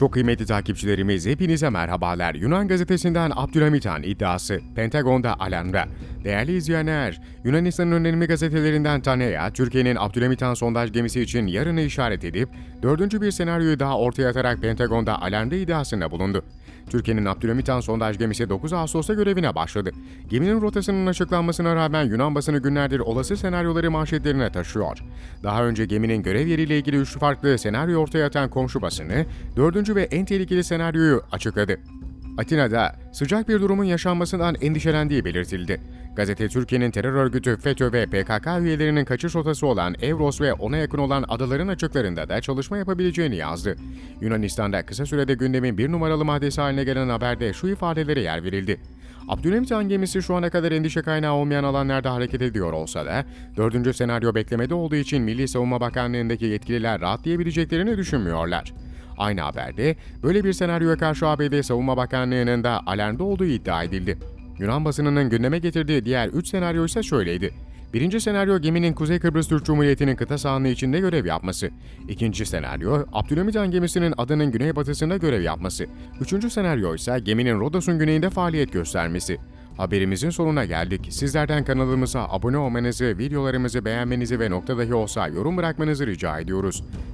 Çok kıymetli takipçilerimiz hepinize merhabalar. Yunan gazetesinden Abdülhamit Han iddiası Pentagon'da alanda. Değerli izleyenler, Yunanistan'ın önemli gazetelerinden Tanea, Türkiye'nin Abdülhamit Han sondaj gemisi için yarını işaret edip, dördüncü bir senaryoyu daha ortaya atarak Pentagon'da alanda iddiasında bulundu. Türkiye'nin Abdülhamit Han sondaj gemisi 9 Ağustos'ta görevine başladı. Geminin rotasının açıklanmasına rağmen Yunan basını günlerdir olası senaryoları manşetlerine taşıyor. Daha önce geminin görev yeriyle ilgili üç farklı senaryo ortaya atan komşu basını, dördüncü ve en tehlikeli senaryoyu açıkladı. Atina'da sıcak bir durumun yaşanmasından endişelendiği belirtildi. Gazete Türkiye'nin terör örgütü FETÖ ve PKK üyelerinin kaçış rotası olan Evros ve ona yakın olan adaların açıklarında da çalışma yapabileceğini yazdı. Yunanistan'da kısa sürede gündemin bir numaralı maddesi haline gelen haberde şu ifadelere yer verildi. Abdülhamit Han gemisi şu ana kadar endişe kaynağı olmayan alanlarda hareket ediyor olsa da, dördüncü senaryo beklemede olduğu için Milli Savunma Bakanlığı'ndaki yetkililer rahatlayabileceklerini düşünmüyorlar. Aynı haberde böyle bir senaryoya karşı ABD Savunma Bakanlığı'nın da alarmda olduğu iddia edildi. Yunan basınının gündeme getirdiği diğer 3 senaryo ise şöyleydi. Birinci senaryo geminin Kuzey Kıbrıs Türk Cumhuriyeti'nin kıta sahanlığı içinde görev yapması. İkinci senaryo Abdülhamit Han gemisinin adanın güneybatısında görev yapması. Üçüncü senaryo ise geminin Rodos'un güneyinde faaliyet göstermesi. Haberimizin sonuna geldik. Sizlerden kanalımıza abone olmanızı, videolarımızı beğenmenizi ve nokta dahi olsa yorum bırakmanızı rica ediyoruz.